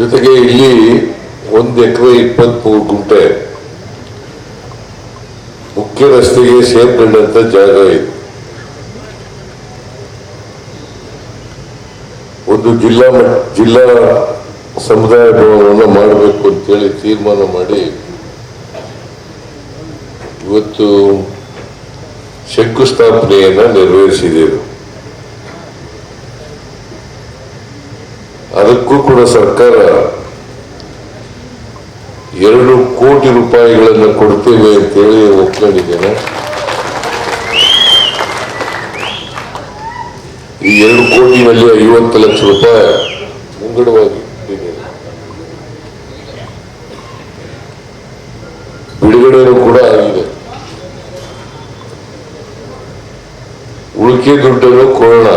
ಜೊತೆಗೆ ಇಲ್ಲಿ ಒಂದು ಎಕರೆ ಇಪ್ಪತ್ಮೂರು ಗುಂಟೆ ಮುಖ್ಯ ರಸ್ತೆಗೆ ಸೇರ್ಕೊಂಡಂತ ಜಾಗ ಇದೆ. ಒಂದು ಜಿಲ್ಲಾ ಜಿಲ್ಲಾ ಸಮುದಾಯ ಭವನವನ್ನು ಮಾಡಬೇಕು ಅಂತೇಳಿ ತೀರ್ಮಾನ ಮಾಡಿ ಇವತ್ತು ಶಂಕುಸ್ಥಾಪನೆಯನ್ನ ನೆರವೇರಿಸಿದೆವು ಅದಕ್ಕೂ ಕೂಡ ಸರ್ಕಾರ ಎರಡು ಕೋಟಿ ರೂಪಾಯಿಗಳನ್ನು ಕೊಡ್ತೇವೆ ಅಂತೇಳಿ ಒಪ್ಕೊಂಡಿದ್ದೇನೆ. ಈ ಎರಡು ಕೋಟಿನಲ್ಲಿ ಐವತ್ತು ಲಕ್ಷ ರೂಪಾಯಿ ಮುಂಗಡವಾಗಿ. ಬಿಡುಗಡೆನೂ ಕೂಡ ಆಗಿದೆ. ಉಳಿಕೆ ದುಡ್ಡನ್ನು ಕೊಡೋಣ.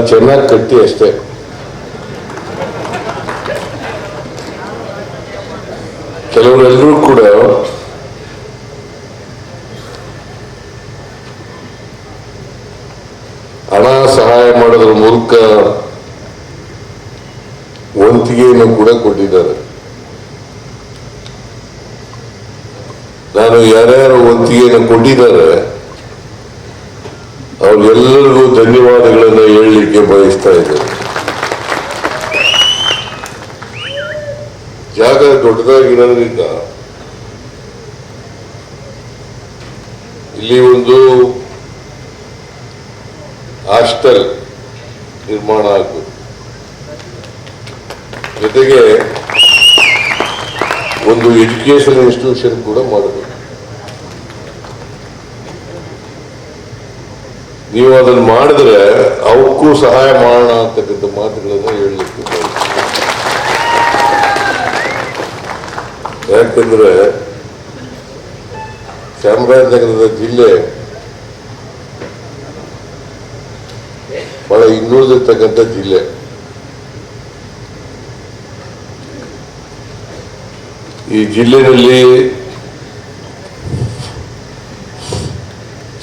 ಅದನ್ನು ಚೆನ್ನಾಗಿ ಕಟ್ಟಿ ಅಷ್ಟೇ. ಕೆಲವರೆಲ್ಲರೂ ಕೂಡ ಹಣ ಸಹಾಯ ಮಾಡೋದ್ರ ಮೂಲಕ ವಂತಿಗೆಯನ್ನು ಕೂಡ ಕೊಟ್ಟಿದ್ದಾರೆ. ನಾನು ಯಾರ್ಯಾರು ವಂತಿಗೆಯನ್ನು ಕೊಟ್ಟಿದ್ದಾರೆ ಅವ್ರಿಗೆಲ್ಲರಿಗೂ ಧನ್ಯವಾದಗಳನ್ನು ಹೇಳಲಿಕ್ಕೆ ಬಯಸ್ತಾ ಇದ್ದೇನೆ. ಜಾಗ ದೊಡ್ಡದಾಗಿರೋದ್ರಿಂದ ಇಲ್ಲಿ ಒಂದು ಹಾಸ್ಟೆಲ್ ನಿರ್ಮಾಣ ಆಗ್ಬೋದು ಜೊತೆಗೆ ಒಂದು ಎಜುಕೇಶನ್ ಇನ್ಸ್ಟಿಟ್ಯೂಷನ್ ಕೂಡ ಮಾಡಬೇಕು. ನೀವು ಅದನ್ನು ಮಾಡಿದ್ರೆ ಅವಕ್ಕೂ ಸಹಾಯ ಮಾಡೋಣ ಅಂತಕ್ಕಂಥ ಮಾತುಗಳನ್ನು ಹೇಳಲಿಕ್ಕೆ. ಯಾಕಂದ್ರೆ ಚಾಮರಾಜನಗರದ ಜಿಲ್ಲೆ ಬಹಳ ಇನ್ನುಳಿದಿರ್ತಕ್ಕಂಥ ಜಿಲ್ಲೆ ಈ ಜಿಲ್ಲೆಯಲ್ಲಿ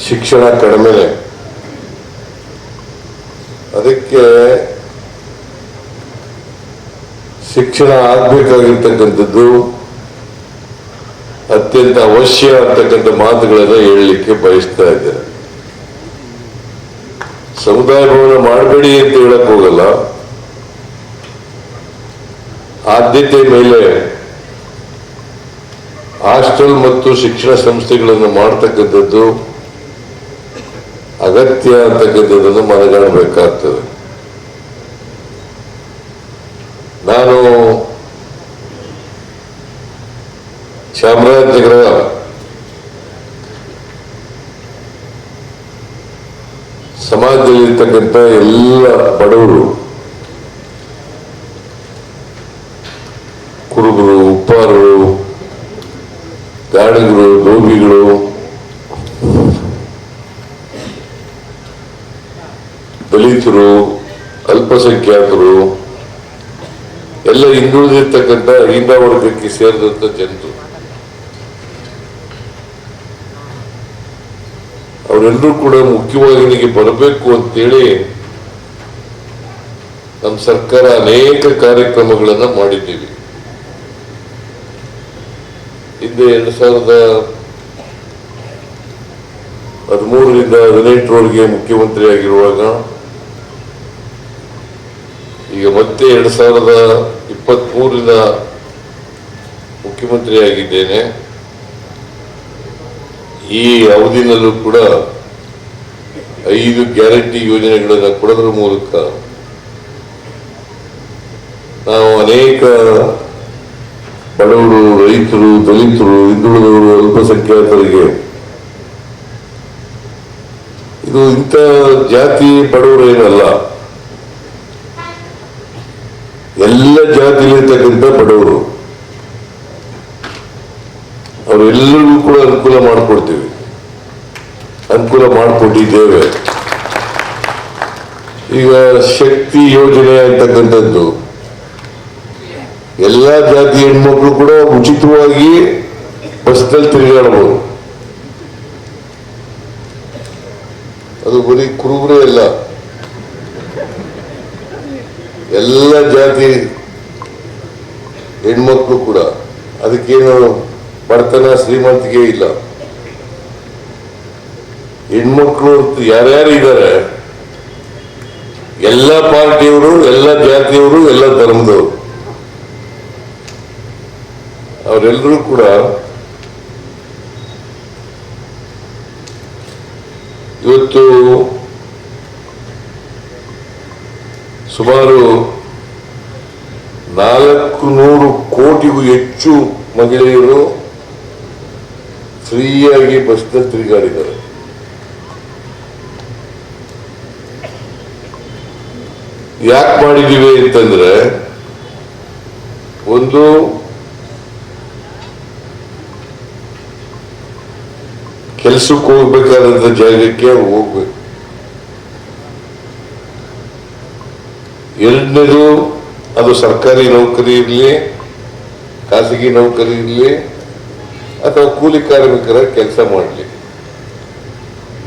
ಶಿಕ್ಷಣ ಕಡಿಮೆನೆ ಅದಕ್ಕೆ ಶಿಕ್ಷಣ ಆಗ್ಬೇಕಾಗಿರ್ತಕ್ಕಂಥದ್ದು ಅತ್ಯಂತ ಅವಶ್ಯ ಅಂತಕ್ಕಂಥ ಮಾತುಗಳನ್ನ ಹೇಳಲಿಕ್ಕೆ ಬಯಸ್ತಾ ಇದ್ದಾರೆ ಸಮುದಾಯ ಭವನ ಮಾಡಬೇಡಿ ಅಂತ ಹೇಳಕ್ ಹೋಗಲ್ಲ. ಆದ್ಯತೆ ಮೇಲೆ ಹಾಸ್ಟೆಲ್ ಮತ್ತು ಶಿಕ್ಷಣ ಸಂಸ್ಥೆಗಳನ್ನು ಮಾಡ್ತಕ್ಕಂಥದ್ದು ಅಗತ್ಯ ಅಂತಕ್ಕಂಥದ್ದನ್ನು ಮನಗಾಣಬೇಕಾಗ್ತದೆ ನಾನು ಚಾಮರಾಜನಗರ ಸಮಾಜದಲ್ಲಿರ್ತಕ್ಕಂಥ ಎಲ್ಲ ಬಡವರು ಕುರುಬರು ಉಪ್ಪಾರರು ಗಾಡಿಗಳು ರೋಗಿಗಳು ದಲಿತರು ಅಲ್ಪಸಂಖ್ಯಾತರು, ಎಲ್ಲ ಹಿಂದುಳಿದಿರ್ತಕ್ಕಂಥ ಹಿಂದ ವರ್ಗಕ್ಕೆ ಸೇರಿದಂತ ಜನರು. ಅವರೆಲ್ಲರೂ ಕೂಡ ಮುಖ್ಯವಾಹಿನಿಗೆ ಬರಬೇಕು ಅಂತೇಳಿ ನಮ್ಮ ಸರ್ಕಾರ ಅನೇಕ ಕಾರ್ಯಕ್ರಮಗಳನ್ನ ಮಾಡಿದ್ದೀವಿ. ಹಿಂದೆ ಎರಡ್ ಸಾವಿರದ ಹದಿಮೂರರಿಂದ ಹದಿನೆಂಟರವರೆಗೆ ಮುಖ್ಯಮಂತ್ರಿ ಆಗಿರುವಾಗ ಈಗ ಮತ್ತೆ ಎರಡ್ ಸಾವಿರದ ಇಪ್ಪತ್ತ್ ಮೂರಿನ ಮುಖ್ಯಮಂತ್ರಿಯಾಗಿದ್ದೇನೆ. ಈ ಅವಧಿನಲ್ಲೂ ಕೂಡ ಐದು ಗ್ಯಾರಂಟಿ ಯೋಜನೆಗಳನ್ನು ಕೊಡೋದ್ರ ಮೂಲಕ ನಾವು ಅನೇಕ ಬಡವರು, ರೈತರು, ದಲಿತರು, ಹಿಂದುಳಿದವರು, ಅಲ್ಪಸಂಖ್ಯಾತರಿಗೆ ಇದು ಇಂಥ ಜಾತಿ ಬಡವರು ಏನಲ್ಲ ಎಲ್ಲ ಜಾತಿಯಲ್ಲಿರ್ತಕ್ಕಂಥ ಬಡವರು. ಅವರೆಲ್ಲರಿಗೂ ಕೂಡ ಅನುಕೂಲ ಮಾಡಿಕೊಡ್ತೀವಿ. ಅನುಕೂಲ ಮಾಡಿಕೊಟ್ಟಿದ್ದೇವೆ. ಈಗ ಶಕ್ತಿ ಯೋಜನೆ ಅಂತಕ್ಕಂಥದ್ದು. ಎಲ್ಲ ಜಾತಿ ಹೆಣ್ಮಕ್ಳು ಕೂಡ ಉಚಿತವಾಗಿ ಬಸ್ನಲ್ಲಿ ತಿರುಗಾಡಬಹುದು ಅದು ಬರೀ ಕುರುಬರೇ ಅಲ್ಲ. ಎಲ್ಲ ಜಾತಿ ಹೆಣ್ಮಕ್ಳು ಕೂಡ ಅದಕ್ಕೇನು ಬಡತನ ಶ್ರೀಮಂತಿಗೆ ಇಲ್ಲ. ಹೆಣ್ಮಕ್ಳು ಯಾರ್ಯಾರು ಇದ್ದಾರೆ ಎಲ್ಲ ಪಾರ್ಟಿಯವರು, ಎಲ್ಲ ಜಾತಿಯವರು, ಎಲ್ಲ ಧರ್ಮದವರು. ಅವರೆಲ್ಲರೂ ಕೂಡ ಇವತ್ತು ಸುಮಾರು ನಾಲ್ಕು ನೂರು ಕೋಟಿಗೂ ಹೆಚ್ಚು ಮಹಿಳೆಯರು ಫ್ರೀಯಾಗಿ ಬಸ್ನಲ್ಲಿ ತಿರುಗಾಡಿದ್ದಾರೆ. ಯಾಕೆ ಮಾಡಿದ್ದೀವಿ ಅಂತಂದ್ರೆ ಒಂದು ಕೆಲಸಕ್ಕೆ ಹೋಗ್ಬೇಕಾದಂತ ಜಾಗಕ್ಕೆ ಹೋಗ್ಬೇಕು. ಎರಡನೇದು ಅದು ಸರ್ಕಾರಿ ನೌಕರಿ ಇರಲಿ, ಖಾಸಗಿ ನೌಕರಿ ಇರಲಿ, ಅಥವಾ ಕೂಲಿ ಕಾರ್ಮಿಕರ ಕೆಲಸ ಮಾಡಲಿ.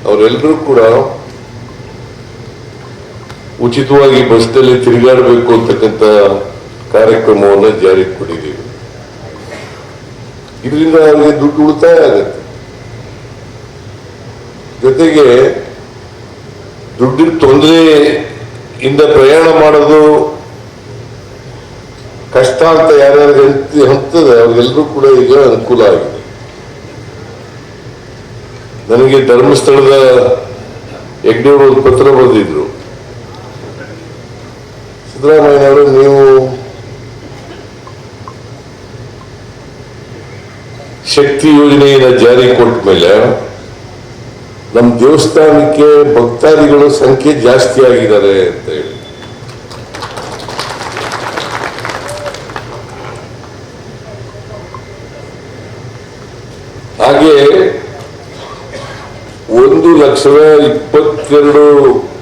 ಅವರೆಲ್ಲರೂ ಕೂಡ ಉಚಿತವಾಗಿ ಬಸ್ನಲ್ಲಿ ತಿರುಗಾಡಬೇಕು ಅಂತಕ್ಕಂಥ ಕಾರ್ಯಕ್ರಮವನ್ನು ಜಾರಿಗೆ ಕೊಟ್ಟಿದ್ದೀವಿ. ಇದರಿಂದ ಅವರಿಗೆ ದುಡ್ಡು ಉಳಿತಾಯ ಆಗುತ್ತೆ. ಜೊತೆಗೆ ದುಡ್ಡಿನ ತೊಂದರೆ ಇಂದ ಪ್ರಯಾಣ ಮಾಡೋದು ಕಷ್ಟ ಅಂತ ಯಾರ್ಯಾರು ಹಂತದೆ ಅವ್ರಿಗೆಲ್ಲರೂ ಕೂಡ ಈಗ ಅನುಕೂಲ ಆಗಿದೆ. ನನಗೆ ಧರ್ಮಸ್ಥಳದ ಯಜ್ಞವರು ಒಂದು ಪತ್ರ ಬರೆದಿದ್ರು. ಸಿದ್ದರಾಮಯ್ಯನವರು, ನೀವು ಶಕ್ತಿ ಯೋಜನೆಯನ್ನು ಜಾರಿ ಕೊಟ್ಟ ಮೇಲೆ ನಮ್ಮ ದೇವಸ್ಥಾನಕ್ಕೆ ಭಕ್ತಾದಿಗಳ ಸಂಖ್ಯೆ ಜಾಸ್ತಿ ಆಗಿದ್ದಾರೆ ಅಂತ ಹೇಳಿ. ಹಾಗೆ ಒಂದು ಲಕ್ಷದ ಇಪ್ಪತ್ತೆರಡು,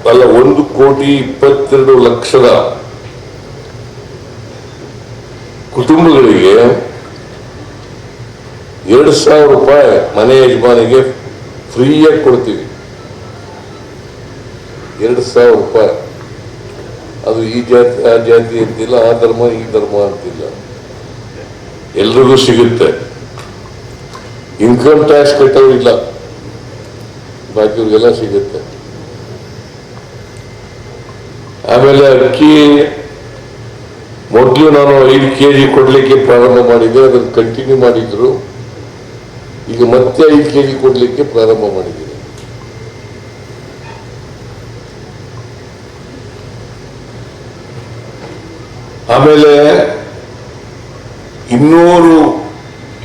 ಅಲ್ಲ, ಒಂದು ಕೋಟಿ ಇಪ್ಪತ್ತೆರಡು ಲಕ್ಷದ ಕುಟುಂಬಗಳಿಗೆ ಎರಡು ಸಾವಿರ ರೂಪಾಯಿ ಮನೆ ಯಜಮಾನಿಗೆ ಫ್ರೀಯಾಗಿ ಕೊಡ್ತೀವಿ. ಎರಡು ಸಾವಿರ ರೂಪಾಯಿ. ಅದು ಈ ಜಾತಿ, ಆ ಜಾತಿ ಅಂತಿಲ್ಲ, ಆ ಧರ್ಮ, ಈ ಧರ್ಮ ಅಂತಿಲ್ಲ. ಎಲ್ರಿಗೂ ಸಿಗುತ್ತೆ. ಇನ್ಕಮ್ ಟ್ಯಾಕ್ಸ್ ಕಟ್ಟೋರಿಲ್ಲ ಬಾಕಿಯವ್ರಿಗೆಲ್ಲ ಸಿಗುತ್ತೆ. ಆಮೇಲೆ ಅಕ್ಕಿ ಮೊದಲು ನಾನು ಐದು ಕೆ ಜಿ ಕೊಡ್ಲಿಕ್ಕೆ ಪ್ರಾರಂಭ ಮಾಡಿದ್ದೆ, ಅದನ್ನು ಕಂಟಿನ್ಯೂ ಮಾಡಿದ್ರು. ಈಗ ಮತ್ತೆ ಐದು ಕೆ ಜಿ ಕೊಡ್ಲಿಕ್ಕೆ ಪ್ರಾರಂಭ ಮಾಡಿದ್ದೀನಿ. ಆಮೇಲೆ ಇನ್ನೂರು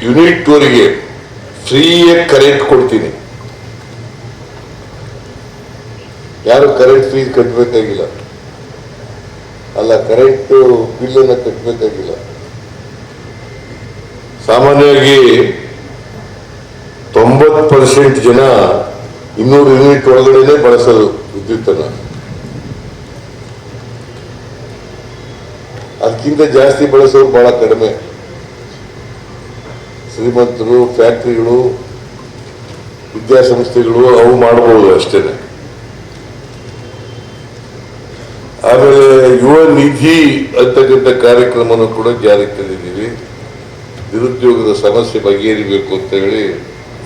ಯೂನಿಟ್ ಫ್ರೀಯಾಗಿ ಕರೆಂಟ್ ಕೊಡ್ತೀನಿ. ಯಾರು ಕರೆಂಟ್ ಫೀಸ್ ಕಟ್ಟಬೇಕಾಗಿಲ್ಲ ಅಲ್ಲ, ಕರೆಂಟ್ ಬಿಲ್ ಅನ್ನ ಕಟ್ಟಬೇಕಾಗಿಲ್ಲ ಸಾಮಾನ್ಯವಾಗಿ ತೊಂಬತ್ತು ಪರ್ಸೆಂಟ್ ಜನ ಇನ್ನೂರು ಯೂನಿಟ್ ಒಳಗಡೆನೆ ಬಳಸೋದು ವಿದ್ಯುತ್ತನ್ನ. ಅದಕ್ಕಿಂತ ಜಾಸ್ತಿ ಬಳಸೋರು ಬಹಳ ಕಡಿಮೆ. ಶ್ರೀಮಂತರು, ಫ್ಯಾಕ್ಟ್ರಿಗಳು, ವಿದ್ಯಾಸಂಸ್ಥೆಗಳು ಅವು ಮಾಡಬಹುದು ಅಷ್ಟೇನೆ ಆಮೇಲೆ ಯುವ ನಿಧಿ ಅಂತಕ್ಕಂಥ ಕಾರ್ಯಕ್ರಮವನ್ನು ಕೂಡ ಜಾರಿಗೆ ತಂದಿದ್ದೀವಿ ನಿರುದ್ಯೋಗದ ಸಮಸ್ಯೆ ಬಗೆಹರಿಬೇಕು ಅಂತ ಹೇಳಿ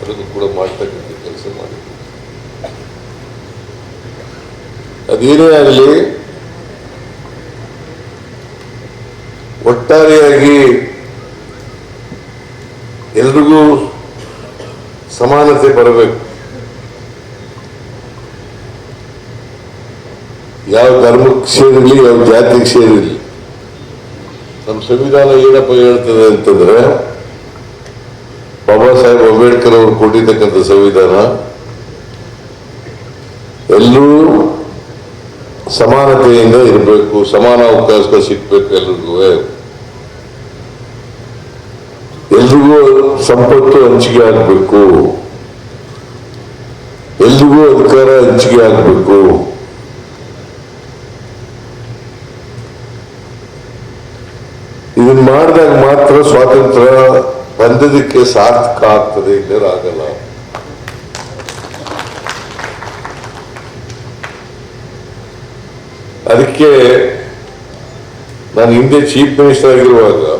ಅದನ್ನು ಕೂಡ ಮಾಡ್ತಕ್ಕಂಥ ಕೆಲಸ ಮಾಡಿದ್ದೀವಿ. ಅದೇನೇ ಆಗಲಿ, ಒಟ್ಟಾರೆಯಾಗಿ ಎಲ್ರಿಗೂ ಸಮಾನತೆ ಬರಬೇಕು. ಯಾವ ಧರ್ಮಕ್ಕೆ ಸೇರಿರಲಿ, ಯಾವ ಜಾತಿಗೆ ಸೇರಿರಲಿ. ನಮ್ಮ ಸಂವಿಧಾನ ಏನಪ್ಪ ಹೇಳ್ತದೆ ಅಂತಂದ್ರೆ, ಬಾಬಾ ಸಾಹೇಬ್ ಅಂಬೇಡ್ಕರ್ ಅವರು ಕೊಟ್ಟಿರ್ತಕ್ಕಂಥ ಸಂವಿಧಾನ, ಎಲ್ಲರೂ ಸಮಾನತೆಯಿಂದ ಇರಬೇಕು, ಸಮಾನ ಅವಕಾಶ ಸಿಗ್ಬೇಕು ಎಲ್ರಿಗೂ ಎಲ್ರಿಗೂ ಸಂಪತ್ತು ಹಂಚಿಕೆ ಆಗಬೇಕು. ಎಲ್ರಿಗೂ ಅಧಿಕಾರ ಹಂಚಿಕೆ ಆಗಬೇಕು. ಇದನ್ನ ಮಾಡಿದಾಗ ಮಾತ್ರ ಸ್ವಾತಂತ್ರ್ಯ ಬಂದದಕ್ಕೆ ಸಾರ್ಥಕ ಆಗ್ತದೆ ಇಲ್ಲರ ಆಗಲ್ಲ. ಅದಕ್ಕೆ ನಾನು ಹಿಂದೆ ಚೀಫ್ ಮಿನಿಸ್ಟರ್ ಆಗಿರುವಾಗ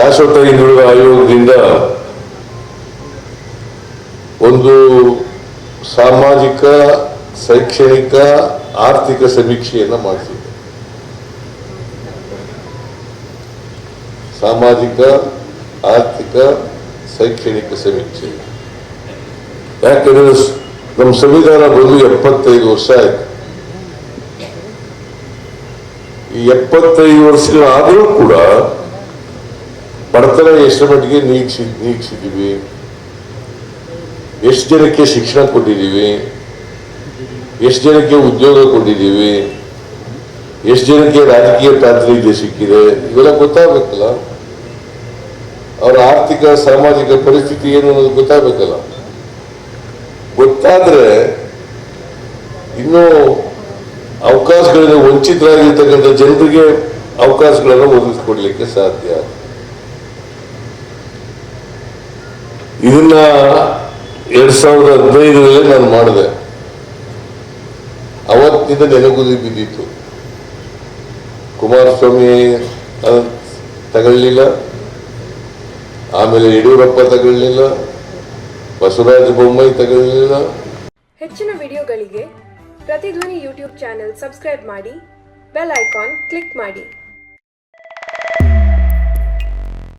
ಶಾಶ್ವತ ಹಿಂದುಳಿದ ಆಯೋಗದಿಂದ ಒಂದು ಸಾಮಾಜಿಕ, ಶೈಕ್ಷಣಿಕ, ಆರ್ಥಿಕ ಸಮೀಕ್ಷೆಯನ್ನು ಮಾಡ್ತಿದ್ದೆ. ಸಾಮಾಜಿಕ, ಆರ್ಥಿಕ, ಶೈಕ್ಷಣಿಕ ಸಮೀಕ್ಷೆ. ಯಾಕಂದ್ರೆ ನಮ್ಮ ಸಂವಿಧಾನ ಬಂದು ಎಪ್ಪತ್ತೈದು ವರ್ಷ ಆಯ್ತು. ಈ ಎಪ್ಪತ್ತೈದು ವರ್ಷಗಳಾದರೂ ಕೂಡ ಬಡತನ ಎಷ್ಟರ ಮಟ್ಟಿಗೆ ನೀಗಿಸಿ ನೀಗಿಸಿದ್ದೀವಿ? ಎಷ್ಟು ಜನಕ್ಕೆ ಶಿಕ್ಷಣ ಕೊಟ್ಟಿದ್ದೀವಿ? ಎಷ್ಟು ಜನಕ್ಕೆ ಉದ್ಯೋಗ ಕೊಟ್ಟಿದ್ದೀವಿ? ಎಷ್ಟು ಜನಕ್ಕೆ ರಾಜಕೀಯ ಪ್ರಾತಿನಿಧ್ಯ ಸಿಕ್ಕಿದೆ? ಇವೆಲ್ಲ ಗೊತ್ತಾಗಬೇಕಲ್ಲ? ಅವರ ಆರ್ಥಿಕ, ಸಾಮಾಜಿಕ ಪರಿಸ್ಥಿತಿ ಏನು ಅನ್ನೋದು ಗೊತ್ತಾಗಬೇಕಲ್ಲ? ಗೊತ್ತಾದ್ರೆ ಇನ್ನೂ ಅವಕಾಶಗಳಿಂದ ವಂಚಿತರಾಗಿರ್ತಕ್ಕಂಥ ಜನರಿಗೆ ಅವಕಾಶಗಳನ್ನು ಒದಗಿಸ್ಕೊಡ್ಲಿಕ್ಕೆ ಸಾಧ್ಯ. ಇದನ್ನ ಎರಡ್ ಸಾವಿರದ ಹದಿನೈದರಲ್ಲೇ ನಾನು ಮಾಡಿದೆ. ಅವತ್ತಿಂದ ನೆನಗುದಿ ಬಿದ್ದಿತ್ತು. ಕುಮಾರಸ್ವಾಮಿ ಅದನ್ನ ತಗೊಳ್ಳಿಲ್ಲ. ಆಮೇಲೆ ಯಡಿಯೂರಪ್ಪ ತಗೊಳ್ಳಿಲ್ಲ. ಬಸವರಾಜ ಬೊಮ್ಮಾಯಿ ತಗೊಳ್ಳಿಲ್ಲ. ಹೆಚ್ಚಿನ ವಿಡಿಯೋಗಳಿಗೆ ಪ್ರತಿಧ್ವನಿ ಯೂಟ್ಯೂಬ್ ಚಾನೆಲ್ ಸಬ್ಸ್ಕ್ರೈಬ್ ಮಾಡಿ, ಬೆಲ್ ಐಕಾನ್ ಕ್ಲಿಕ್ ಮಾಡಿ.